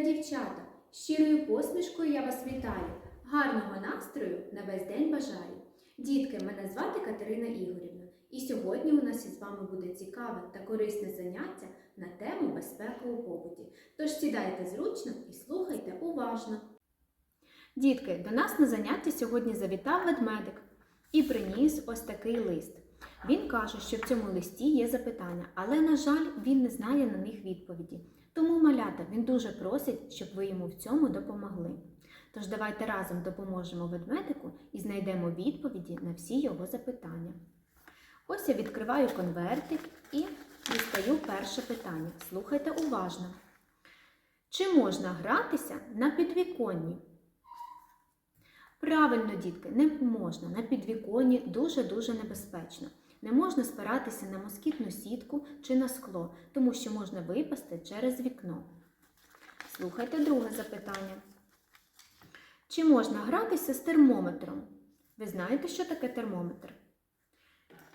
дівчата, щирою посмішкою я вас вітаю. Гарного настрою на весь день бажаю. Дітки, мене звати Катерина Ігорівна, і сьогодні у нас із вами буде цікаве та корисне заняття на тему безпеки у побуті. Тож сідайте зручно і слухайте уважно. Дітки, до нас на заняття сьогодні завітав ведмедик і приніс ось такий лист. Він каже, що в цьому листі є запитання, але, на жаль, він не знає на них відповіді. Тому, малята, він дуже просить, щоб ви йому в цьому допомогли. Тож давайте разом допоможемо ведмедику і знайдемо відповіді на всі його запитання. Ось я відкриваю конвертик і дістаю перше питання. Слухайте уважно. Чи можна гратися на підвіконні? Правильно, дітки, не можна. На підвіконні дуже-дуже небезпечно. Не можна спиратися на москітну сітку чи на скло, тому що можна випасти через вікно. Слухайте друге запитання. Чи можна гратися з термометром? Ви знаєте, що таке термометр?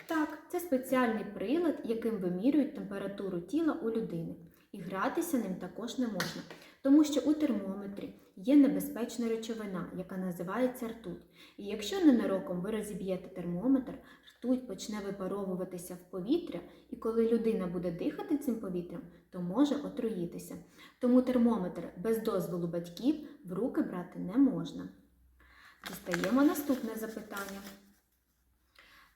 Так, це спеціальний прилад, яким вимірюють температуру тіла у людини. І гратися ним також не можна, тому що у термометрі є небезпечна речовина, яка називається ртуть. І якщо ненароком ви розіб'єте термометр, ртуть почне випаровуватися в повітря, і коли людина буде дихати цим повітрям, то може отруїтися. Тому термометр без дозволу батьків в руки брати не можна. Дістаємо наступне запитання.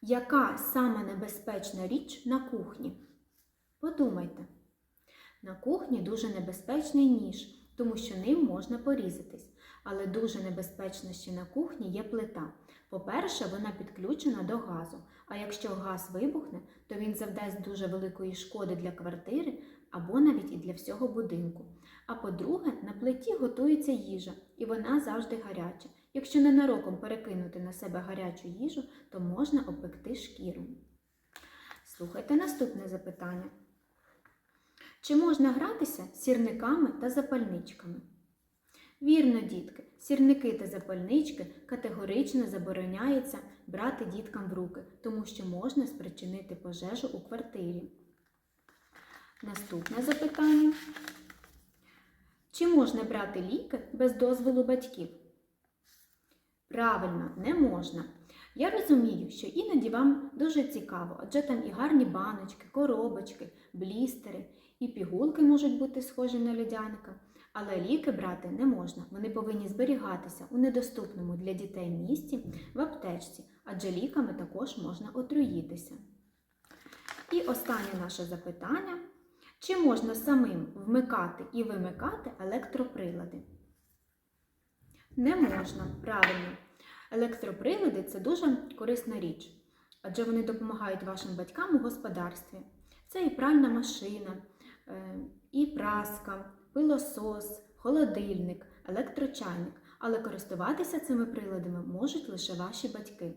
Яка саме небезпечна річ на кухні? Подумайте. На кухні дуже небезпечний ніж, тому що ним можна порізатись. Але дуже небезпечно ще на кухні є плита. По-перше, вона підключена до газу, а якщо газ вибухне, то він завдасть дуже великої шкоди для квартири або навіть і для всього будинку. А по-друге, на плиті готується їжа, і вона завжди гаряча. Якщо ненароком перекинути на себе гарячу їжу, то можна обпекти шкіру. Слухайте наступне запитання. Чи можна гратися сірниками та запальничками? Вірно, дітки, сірники та запальнички категорично забороняється брати діткам в руки, тому що можна спричинити пожежу у квартирі. Наступне запитання. Чи можна брати ліки без дозволу батьків? Правильно, не можна. Я розумію, що іноді вам дуже цікаво, адже там і гарні баночки, коробочки, блістери, і пігулки можуть бути схожі на льодяника. Але ліки брати не можна. Вони повинні зберігатися у недоступному для дітей місці в аптечці, адже ліками також можна отруїтися. І останнє наше запитання: чи можна самим вмикати і вимикати електроприлади? Не можна, правильно. Електроприлади це дуже корисна річ, адже вони допомагають вашим батькам у господарстві. Це і пральна машина, і праска, пилосос, холодильник, електрочайник. Але користуватися цими приладами можуть лише ваші батьки.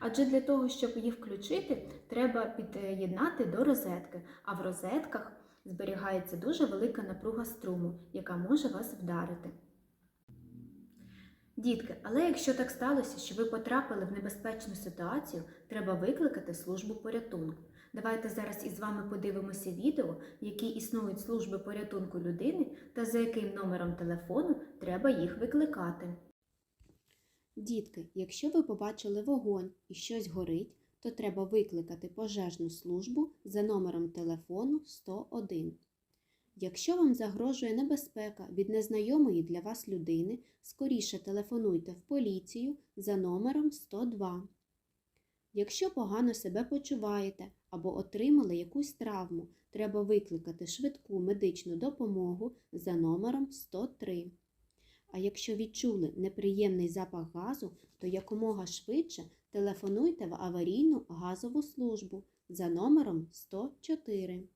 Адже для того, щоб їх включити, треба під'єднати до розетки, а в розетках зберігається дуже велика напруга струму, яка може вас вдарити. Дітки, але якщо так сталося, що ви потрапили в небезпечну ситуацію, треба викликати службу порятунку. Давайте зараз із вами подивимося відео, які існують служби порятунку людини та за яким номером телефону треба їх викликати. Дітки, якщо ви побачили вогонь і щось горить, то треба викликати пожежну службу за номером телефону 101. Якщо вам загрожує небезпека від незнайомої для вас людини, скоріше телефонуйте в поліцію за номером 102. Якщо погано себе почуваєте або отримали якусь травму, треба викликати швидку медичну допомогу за номером 103. А якщо відчули неприємний запах газу, то якомога швидше телефонуйте в аварійну газову службу за номером 104.